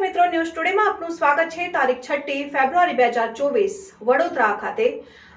દર્શક મિત્રો ન્યૂઝ ટુડેમાં આપનું સ્વાગત છે. તારીખ છઠ્ઠી ફેબ્રુઆરી બે હજાર ચોવીસ, વડોદરા ખાતે.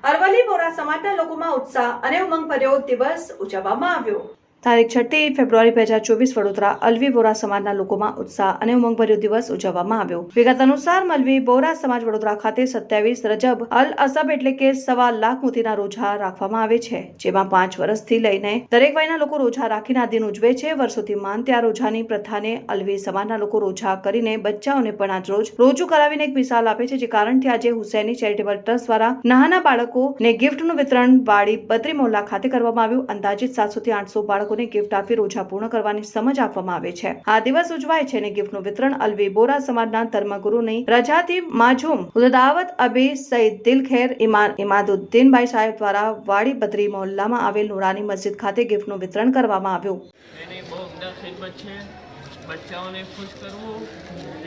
અરવલ્લી બોરા સમાજના લોકોમાં ઉત્સાહ અને ઉમંગ ભર્યો દિવસ ઉજવવામાં આવ્યો. તારીખ છઠ્ઠી ફેબ્રુઆરી બે હજાર ચોવીસ વડોદરા અલવી બોરા સમાજના લોકોમાં ઉત્સાહ અને ઉમંગભર્યો દિવસ ઉજવવામાં આવ્યો. વિગત અનુસાર મલવી બોરા સમાજ વડોદરા ખાતે સત્યાવીસ રજબ અલ અસબ એટલે કે સવા લાખ મોતીના રોજા રાખવામાં આવે છે, જેમાં પાંચ વર્ષથી લઈને દરેક વયના લોકો રોજા રાખીને આ દિન ઉજવે છે. વર્ષોથી માનતે આ રોજાની પ્રથાને અલવી સમાજના લોકો રોજા કરીને બચ્ચાઓને પણ આજ રોજ રોજુ કરાવીને એક મિસાલ આપે છે, જે કારણથી આજે હુસૈની ચેરિટેબલ ટ્રસ્ટ દ્વારા નાના બાળકોને ગિફ્ટનું વિતરણ વાડી બત્રી મોહલ્લા ખાતે કરવામાં આવ્યું. અંદાજિત સાતસો થી આઠસો બાળકોને ગિફ્ટ આપી રોજા પૂર્ણ કરવાની સમજ આપવામાં આવે છે. આ દિવસ ઉજવાય છે અને ગિફ્ટનું વિતરણ અલવી બોરા સમાજના ધર્મગુરુની રજાથી માજુમ ઉદાવત અબી સઈદ દિલખેર ઇમાન ઇમાદુદ્દીનભાઈ સાહેબ દ્વારા વાડી બદરી મોહલ્લામાં આવેલ નુરાની મસ્જિદ ખાતે ગિફ્ટનું વિતરણ કરવામાં આવ્યું. બચ્ચાઓને ખુશ કરવું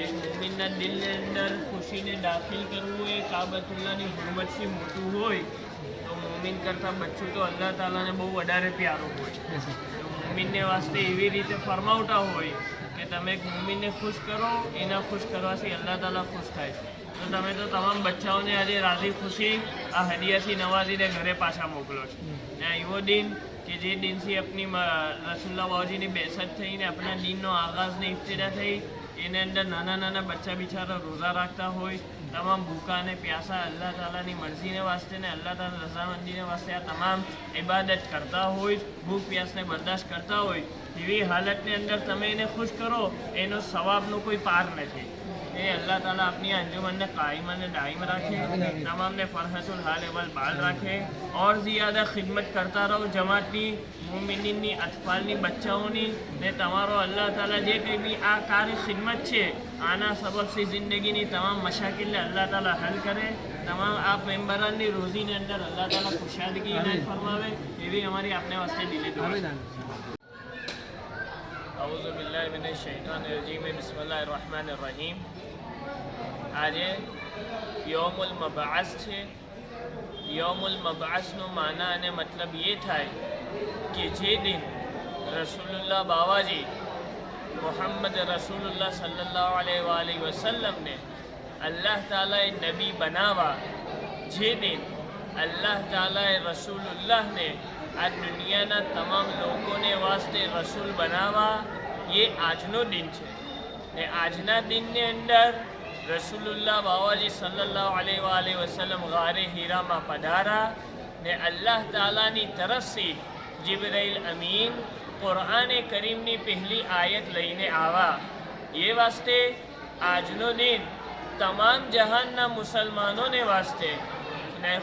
એક મુમિનના દિલની અંદર ખુશીને દાખિલ કરવું, એ કાબતુલ્લાની હુરમતથી મોટું હોય, તો મુમિન કરતાં બચ્ચું તો અલ્લાહ તાલાને બહુ વધારે પ્યારું હોય. મોમિનને વાસ્તે એવી રીતે ફરમાવતા હોય કે તમે એક ખુશ કરો, એના ખુશ કરવાથી અલ્લાહ તાલા ખુશ થાય તો તમે તો તમામ બચ્ચાઓને આજે રાજી ખુશી, આ હદિયાથી નવાજીને ઘરે પાછા મોકલો છો. ને એવો દિન કે જે દિનથી આપની રસુલ્લા બાવજીની બેસત થઈને આપણા દિનનો આગાઝને ઇફ્તિદા થઈ, એની અંદર નાના નાના બચ્ચા બિચારા રોઝા રાખતા હોય તમામ ભૂખા અને પ્યાસા, અલ્લાહ તાલાની મરજીને વાસ્તે ને અલ્લાહ તાલા રઝામંદીને વાસ્તે આ તમામ ઇબાદત કરતા હોય, ભૂખ, પ્યાસને બરદાશ્ત કરતા હોય, એવી હાલતની અંદર તમે એને ખુશ કરો, એનો સવાબનો કોઈ પાર નથી. એ અલ્લાહ તાલા આપની અંજુમનને કાયમ અને દાયમ રાખે. તમામને ફરહતુલ હાલ અવલ બાલ રાખે. ઓર ઝિયાદા ખિદમત કરતા રહો જમાતની મુમિનીની અતફાલની, બચ્ચાઓની. ને તમારો અલ્લાહ તાલા જે કંઈ બી આ કાર્ય ખિદમત છે, આના સબબથી જિંદગીની તમામ મશાકિલને અલ્લાહ તાલા હલ કરે. તમામ આ મેમ્બરાનની રોજીની અંદર અલ્લાહ તાલા ખુશાદગી ફરમાવે. એવી અમારી આપને વાસ્તે દિલે અઉઝુ બિલ્લાહિ મિનશ શૈતાનિર રજીમ બિસ્મિલ્લાહિર રહમાનિર રહીમ આજે યૌમુલ મબાસ છે યૌમુલ મબાસનું માના અને મતલબ એ થાય કે જે દિન રસૂલુલ્લાહ બાવાજી મોહમ્મદ રસૂલુલ્લાહ સલ્લલ્લાહુ અલૈહિ વાલી વસલ્લમને અલ્લાહ તાલાએ નબી બનાવવા જે દિન અલ્લાહ તાલાએ રસૂલુલ્લાહને આ દુનિયાના તમામ લોકોને વાસ્તે રસૂલ બનાવવા એ આજનો દિન છે. ને આજના દિનની અંદર રસુલુલ્લાહ બાવાજી સલ્લલ્લાહુ અલૈહિ વાલી વસલ્લમ ગારે હીરામાં પધારા ને અલ્લાહ તાલાની તરફથી જિબ્રાઈલ અમીન કુરઆને કરીમની પહેલી આયત લઈને આવા. એ વાસ્તે આજનો દિન તમામ જહાનના મુસલમાનોને વાસ્તે ને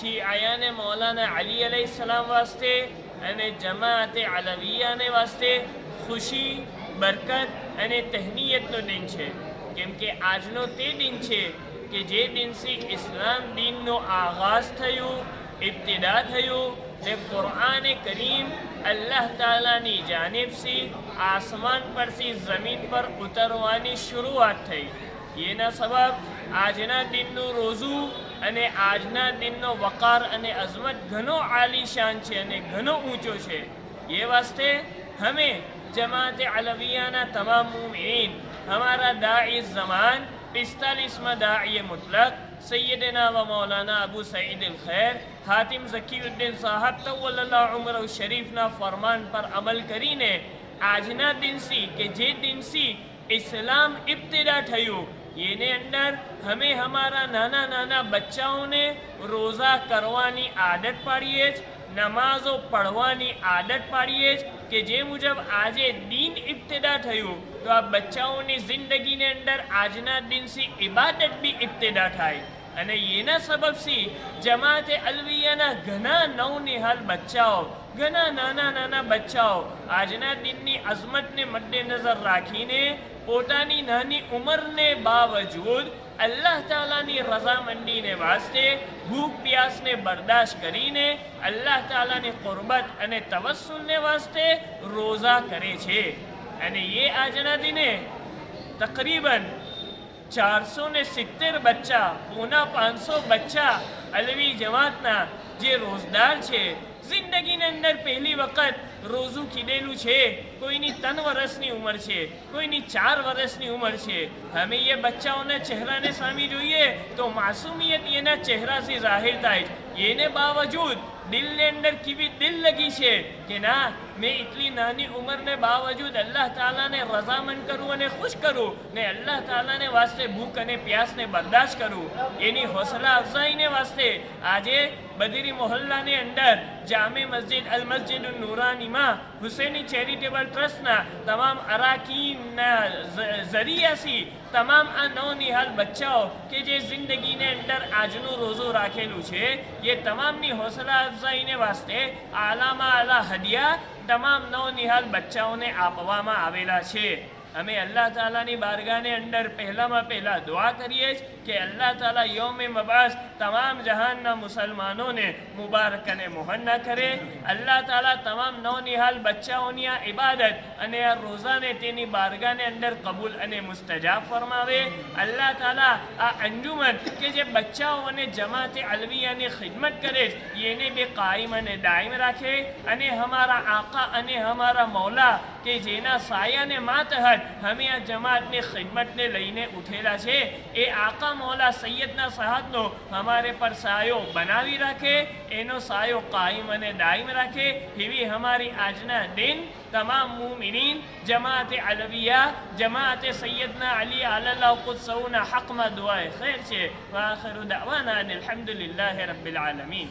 શી આયાને મૌલાના અલી સલામ વાસ્તે અને જમાતે અલવિયાને વાસ્તે ખુશી, બરકત અને તહનીયતનો દિન છે. કેમ કે આજનો તે દિન છે કે જે દિનથી ઇસ્લામ દિનનો આગાઝ થયો, ઇબ્તિદા થયો ને કુરઆન કરીમ અલ્લાહ તાલાની જાનેબથી આસમાન પરથી જમીન પર ઉતરવાની શરૂઆત થઈ. એના સબબ આજના દિનનું રોઝુ અને આજના દિનનો વકાર અને અઝમત ઘણો આલીશાન છે અને ઘણો ઊંચો છે. એ વાસ્તે હમે جماعت علویانہ تمام مومین ہمارا داعی زمان پستالسمہ داعی مطلق، سیدنا و مولانا ابو سعید الخیر، حاتم زکی الدین صاحب تول اللہ عمر و شریفنا فرمان پر عمل کرینے آجنا دن سی کہ جے دن سی اسلام ابتدا ٹھائیو થયું એને અંદર અમે અમારા نانا નાના બચ્ચાઓને રોઝા કરવાની આદત પાડીએ છીએ નમાઝો પડવાની આદત પાડીએ કે જે મુજબ આજે દિન ઇબ્તદા થયું. તો આ બચ્ચાઓની જિંદગીની અંદર આજના દિનથી ઇબાદત બી ઇબ્તદા થાય. અને એના સબબથી જમાતે અલવિયાના ઘણા નવનિહાલ બચ્ચાઓ, ઘણા નાના નાના બચ્ચાઓ આજના દિનની અઝમતને મદ્દેનજર રાખીને પોતાની નાની ઉંમરને બાવજૂદ અલ્લાહ તાલાની રઝામંદીને વાસ્તે ભૂખ પ્યાસને બરદાશ્ત કરીને અલ્લાહ તાલાની કુરબત અને તવસ્સુલને વાસ્તે રોઝા કરે છે અને એ આજના દિને તકરીબન ચારસો ને સિત્તેર બચ્ચા પૂના પાંચસો બચ્ચા અલવી જમાતના જે રોજદાર છે જિંદગીની અંદર પહેલી વખત રોઝું કીધેલું છે. કોઈની ત્રણ વર્ષની ઉંમર છે, કોઈની ચાર વર્ષની ઉંમર છે. અમે એ બચ્ચાઓના ચહેરાને સામે જોઈએ તો માસુમિયત એના ચહેરાથી જાહેર થાય. એને બાવજૂદ દિલની અંદર કેવી દિલ લગી છે કે ના, મેં એટલી નાની ઉંમરને બાવજૂદ અલ્લાહ તાલાને રઝામંદ કરું અને ખુશ કરું ને અલ્લાહ તાલાને વાસ્તે ભૂખ અને પ્યાસને બરદાશ્ત કરું. એની હોસલા અફઝાઈને વાસ્તે આજે બદરી મોહલ્લાની અંદર જામે મસ્જિદ અલ મસ્જિદ નૂરાનીમાં હુસેની ચેરિટેબલ ટ્રસ્ટના તમામ અરાકીનના ઝરિયાથી તમામ આ નવનિહાલ બચ્ચાઓ કે જે જિંદગીને અંદર આજનું રોઝો રાખેલું છે, એ તમામની હોસલા અફઝાઈને વાસ્તે આલામાં આલા હદિયા તમામ નવનિહાલ બચ્ચાઓને આપવામાં આવેલા છે. અમે અલ્લાહ તાલાની બારગાને અંદર પહેલામાં પહેલાં દુઆ કરીએ જ કે અલ્લાહ તાલા યોમે મબાસ તમામ જહાનના મુસલમાનોને મુબારક અને મોહન્ના કરે. અલ્લાહ તાલા તમામ નવનિહાલ બચ્ચાઓની આ ઇબાદત અને આ રોઝાને તેની બારગાને અંદર કબૂલ અને મુસ્તજાબ ફરમાવે. અલ્લાહ તાલા આ અંજુમન કે જે બચ્ચાઓ અને જમાતે અલવિયાની ખિદમત કરે છે એને બે કાયમ અને દાયમ રાખે. અને હમારા આકા અને હમારા મૌલા કે જેના સાયાને માતહત અમે આ જમાતની, ખિદમતને લઈને ઉઠેલા છે. એ આકા મોલા સૈયદના સાહબનો અમારે પર સાયો બનાવી રાખે, એનો સાયો કાયમ અને દાયમ રાખે. એવી અમારી આજના દિન તમામ મુમિનીન, જમાતે અલવિયા, જમાતે સૈયદના અલી આલલ્લાહ કુદસૌના હકમાં દુઆએ ખેર છે. વાખરુ દાવાના અલહમદુલિલ્લાહ હમ્દુલિલ્લાહી રબ્બિલ આલમીન.